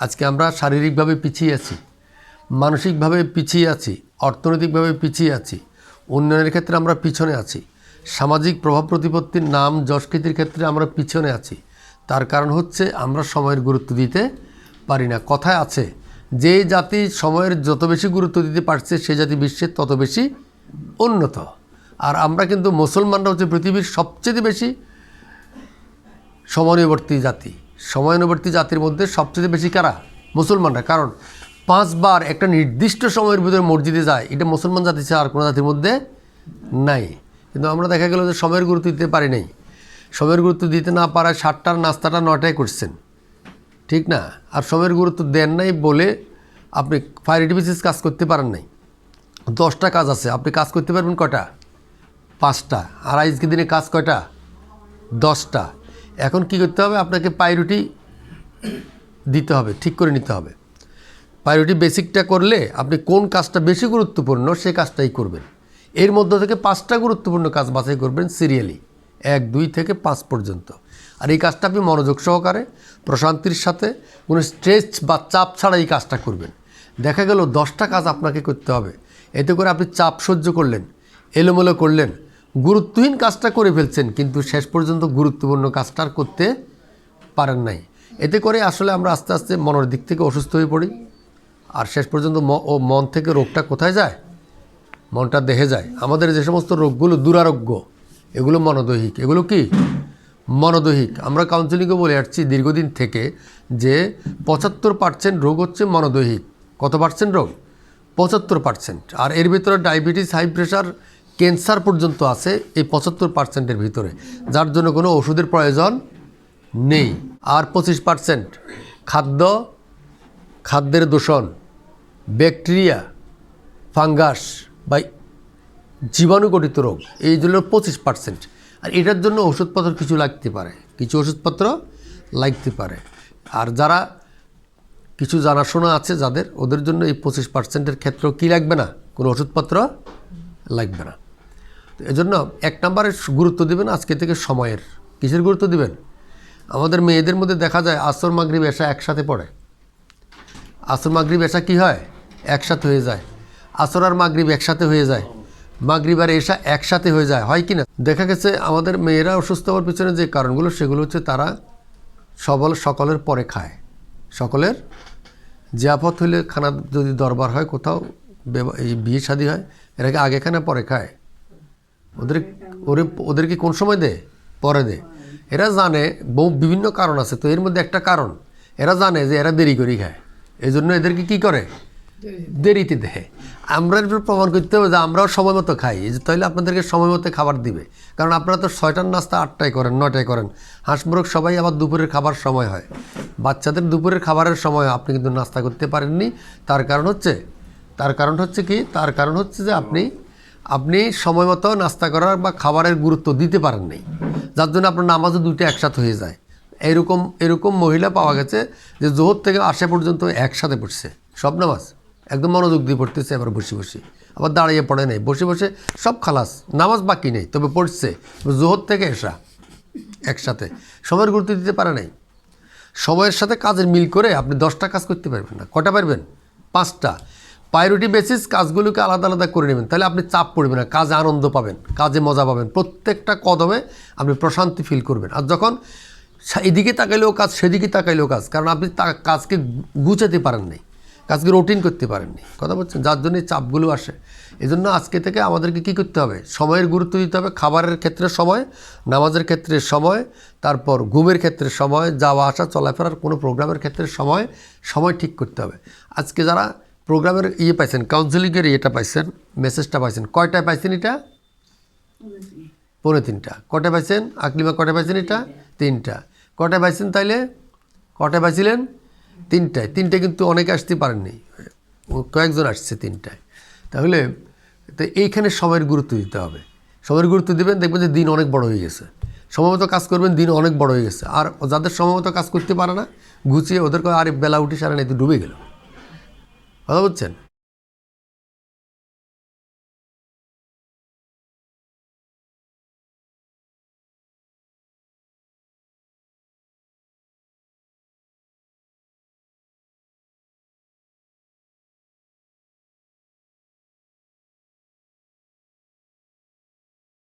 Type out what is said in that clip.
আজকে আমরা শারীরিকভাবে পিছিয়ে আছি, মানসিকভাবে পিছিয়ে আছি, অর্থনৈতিকভাবে পিছিয়ে আছি, উন্নয়নের ক্ষেত্রে আমরা পিছনে আছি, সামাজিক প্রভাব প্রতিপত্তির নাম যশকৃতির ক্ষেত্রে আমরা পিছনে আছি। তার কারণ হচ্ছে আমরা সময়ের গুরুত্ব দিতে পারি না। কথায় আছে, যে জাতি সময়ের যত বেশি গুরুত্ব দিতে পারছে, সে জাতি বিশ্বের তত বেশি উন্নত। আর আমরা কিন্তু মুসলমানরা হচ্ছে পৃথিবীর সবচেয়ে বেশি সময়ানুবর্তী জাতি। সময়ানুবর্তী জাতির মধ্যে সবচেয়ে বেশি কারা? মুসলমানরা। কারণ পাঁচবার একটা নির্দিষ্ট সময়ের ভিতরে মসজিদে যায়, এটা মুসলমান জাতি ছাড়া আর কোনো জাতির মধ্যে নাই। কিন্তু আমরা দেখা গেল যে সময়ের গুরুত্ব দিতে পারি নাই। সময়ের গুরুত্ব দিতে না পারায় সাতটার নাস্তাটা নটায় করছেন। ঠিক না? আর সময়ের গুরুত্ব দেন নাই বলে আপনি ফায়ার বেসিস কাজ করতে পারেন নাই। দশটা কাজ আছে, আপনি কাজ করতে পারবেন কটা? পাঁচটা। আর আজকে দিনে কাজ কয়টা? দশটা। এখন কি করতে হবে? আপনাকে পাইরুটি দিতে হবে, ঠিক করে নিতে হবে। প্রায়োরিটি বেসিকটা করলে আপনি কোন কাজটা বেশি গুরুত্বপূর্ণ, সে কাজটাই করবেন। এর মধ্য থেকে পাঁচটা গুরুত্বপূর্ণ কাজ বাছাই করবেন সিরিয়ালি, এক, দুই থেকে পাঁচ পর্যন্ত। আর এই কাজটা আপনি মনোযোগ সহকারে, প্রশান্তির সাথে, কোনো স্ট্রেস বা চাপ ছাড়া এই কাজটা করবেন। দেখা গেল দশটা কাজ আপনাকে করতে হবে। এতে করে আপনি চাপ সহ্য করলেন, এলোমেলো করলেন গুরুত্বহীন কাজটা করে ফেলছেন, কিন্তু শেষ পর্যন্ত গুরুত্বপূর্ণ কাজটা করতে পারেন নাই। এতে করে আসলে আমরা আস্তে আস্তে মনের দিক থেকে অসুস্থ হয়ে পড়ি। আর শেষ পর্যন্ত ও মন থেকে রোগটা কোথায় যায়? মনটা দেহে যায়। আমাদের যে সমস্ত রোগগুলো দুরারোগ্য, এগুলো মনোদৈহিক। এগুলো কি? মনোদৈহিক। আমরা কাউন্সিলিংও বলে আসছি দীর্ঘদিন থেকে যে পঁচাত্তর পার্সেন্ট রোগ হচ্ছে মনোদৈহিক। কত পার্সেন্ট রোগ? পঁচাত্তর পার্সেন্ট আর এর ভিতরে ডায়াবেটিস হাই প্রেশার ক্যান্সার পর্যন্ত আছে এই পঁচাত্তর পার্সেন্টের ভিতরে, যার জন্য কোনো ওষুধের প্রয়োজন নেই। আর পঁচিশ পার্সেন্ট খাদ্য, খাদ্যের দূষণ, ব্যাকটেরিয়া, ফাঙ্গাস বা জীবাণুগঠিত রোগ, এই জন্য পঁচিশ পার্সেন্ট আর এটার জন্য ওষুধপত্র কিছু লাগতে পারে, কিছু ওষুধপত্র লাগতে পারে। আর যারা, কিছু জানাশোনা আছে যাদের, ওদের জন্য এই পঁচিশ পার্সেন্টের ক্ষেত্রেও কী লাগবে না? কোনো ওষুধপত্র লাগবে না। এজন্য এক নম্বরে গুরুত্ব দিবেন, আজকে থেকে সময়ের। কিসের গুরুত্ব দিবেন? আমাদের মেয়েদের মধ্যে দেখা যায়, আসর, মাগরিব এসা একসাথে পড়ে। আসর, মাগরিব এসা কি হয়? একসাথে হয়ে যায়। আসর আর মাগরিব একসাথে হয়ে যায়। মাগরিব আর এসা একসাথে হয়ে যায়। হয় কি না? দেখা গেছে, আমাদের মেয়েরা অসুস্থ হওয়ার পিছনে যে কারণগুলো, সেগুলো হচ্ছে তারা সবল সকলের পরে খায়। সকলের? জিয়াফত হইলে খানা যদি দরবার হয়, কোথাও এই বিয়ে শাদী হয় এরাকে আগে খানা পরে খায়। ওদের ওরে ওদেরকে কোন সময় দে? পরে দে। এরা জানে বহু বিভিন্ন কারণ আছে, তো এর মধ্যে একটা কারণ। এরা জানে যে এরা দেরি করে খায়। এই জন্য এদেরকে কী করে? দেরিতে দেয়। আমরা প্রমাণ করতে হবে যে আমরাও সময় মতো খাই। এই যে তাহলে আপনাদেরকে সময় মতো খাবার দিবে। কারণ আপনারা তো ছয়টার নাস্তা, আটটায় করেন নটায় করেন। হাঁস মুরগ সবাই আবার দুপুরের খাবার সময় হয়। বাচ্চাদের দুপুরের খাবারের সময় আপনি কিন্তু নাস্তা করতে পারেননি। তার কারণ হচ্ছে তার কারণ হচ্ছে কি? তার কারণ হচ্ছে যে আপনি আপনি সময় মতো নাস্তা করার বা খাবারের গুরুত্ব দিতে পারেন নাই। যার জন্য আপনার নামাজও দুটো একসাথে হয়ে যায়। এরকম এরকম মহিলা পাওয়া গেছে যে জোহর থেকে আসা পর্যন্ত একসাথে পড়ছে। সব নামাজ। একদম মনোযোগ দিয়ে পড়তেছে আবার বসে বসে। আবার দাঁড়িয়ে পড়ে নেই। বসে বসে সব খালাস। নামাজ বাকি নেই, তবে পড়ছে। জোহর থেকে এসা একসাথে। সময়ের গুরুত্ব দিতে পারে নাই। সময়ের সাথে কাজের মিল করে আপনি দশটা কাজ করতে পারবেন না। কটা পারবেন? পাঁচটা। প্রায়োরিটি বেসিস কাজগুলোকে আলাদা আলাদা করে নেবেন। তাহলে আপনি চাপ পড়বেন না, কাজে আনন্দ পাবেন, কাজে মজা পাবেন। প্রত্যেকটা কদমে আপনি প্রশান্তি ফিল করবেন। আর যখন এদিকে তাকাইলেও কাজ, সেদিকে তাকাইলেও কাজ, কারণ আপনি তা- কাজকে গুছাতে পারেন নাই, কাজকে রুটিন করতে পারেননি কথা বলছেন? যার জন্য চাপগুলো আসে। এই জন্য আজকে থেকে আমাদেরকে কী করতে হবে? সময়ের গুরুত্ব দিতে হবে, খাবারের ক্ষেত্রে সময়, নামাজের ক্ষেত্রে সময়, তারপর ঘুমের ক্ষেত্রে সময়, যাওয়া আসা, চলাফেরার কোনো প্রোগ্রামের ক্ষেত্রে সময় সময় ঠিক করতে হবে। আজকে যারা প্রোগ্রামের ইয়ে পাইছেন কাউন্সিলিংয়ের ইয়েটা পাইছেন মেসেজটা পাইছেন। কয়টায় পাইছেন এটা? পৌনে তিনটা। কটায় পাইছেন? আকলিমা কটায় পাইছেন এটা? তিনটা। কটায় পাইছেন তাইলে? কটায় পাইছিলেন? তিনটায়। তিনটে কিন্তু অনেকে আসতে পারেননি। কয়েকজন আসছে তিনটায়। তাহলে তো এইখানে সময়ের গুরুত্ব দিতে হবে। সময়ের গুরুত্ব দেবেন দেখবেন যে দিন অনেক বড় হয়ে গেছে। সময়মতো কাজ করবেন দিন অনেক বড় হয়ে গেছে। আর যাদের সময়মতো কাজ করতে পারে না গুছিয়ে ওদের কয়, আরে বেলা উঠে সারা নেই ডুবে গেল। কথা বুঝছেন